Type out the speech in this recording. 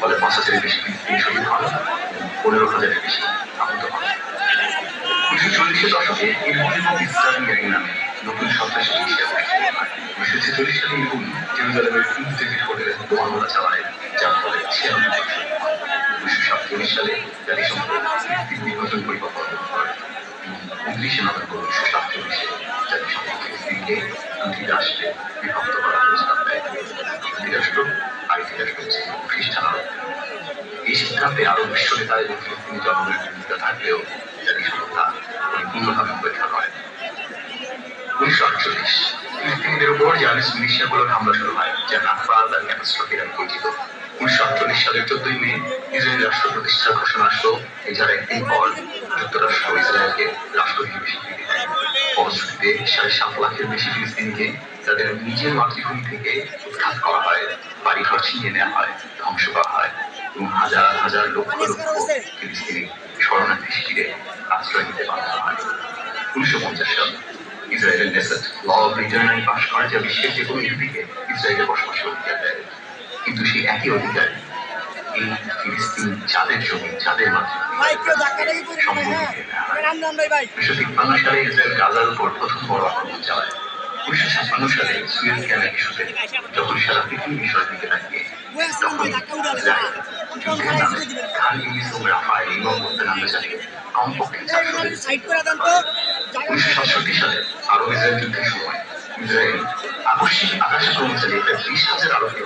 ফলে পাঁচ হাজারের বেশি ফিলিস্তিনি শহীদ হন পনেরো হাজারের বেশি আহত হন উনিশশো চল্লিশের দশকে ইরগুন এবং ইসলামী গ্যাং নামে নতুন সন্ত্রাসী ছেচল্লিশ সালে ইরগুন জেরুজালেমের কিংস ডেভিড হোটেলে বোমাগুলা চালায়, যার ফলে ছিয়ানব্বই উনিশশো সাতচল্লিশ সালে জাতিসংঘ নির্বাচন পরিকল্পনা করে উনত্রিশে নভেম্বর উনিশশো সাতচল্লিশে জাতিসংঘ ফিলিস্তিনকে দুটি রাষ্ট্রে বিভক্ত করার প্রস্তাব দেয়। দুটি রাষ্ট্র আরেকটি রাষ্ট্র হচ্ছে খ্রিস্টান এই সিদ্ধান্তে আরব বিশ্ব নেতা এবং বিরোধিতা থাকলেও জাতিসংঘ তা উপর জার্নিস মিলিশিয়াগুলোর হামলা শুরু হয়, যা পরিচিত। উনিশশো আটচল্লিশ সালের চোদ্দই মে ইসরায়েল রাষ্ট্র প্রতিষ্ঠার ঘোষণা আসলো এছাড়া একদিন পর যুক্তরাষ্ট্র ইসরায়েলকে রাষ্ট্র হিসেবে স্বীকৃতি ফলশ্রুতিতে সাড়ে সাত লাখের বেশি তাদের নিজের মাতৃভূমি থেকে উৎখাত করা হয়, বাড়িঘর ছিনিয়ে নেওয়া হয়, ধ্বংস ইসরায়েলের নেসেট ল অফ রিটার্ন আইন পাশ করে যা বিশ্বের যে কোনো ইহুদিকে ইসরায়েলে বসবাসের অধিকার দেয়। কিন্তু সেই একই অধিকার এই ফিলিস্তিন যাদের জমি যাদের হ্যাঁ। হয়। উনিশশো তিপ্পান্ন সালে ইসরায়েল গাজার উপর প্রথম বড় আক্রমণ চালায়। উনিশশো ছাপ্পান্ন সালে সুয়েজ ক্যানেল ইস্যুতে যখন সারা পৃথিবী বিষয়ের দিকে তাকিয়ে বয়ে উনিশশো সালে আরব যুদ্ধের সময় ইসরায়েল আকস্মিক আকাশ কর্মচারী বিশ হাজার আরবকে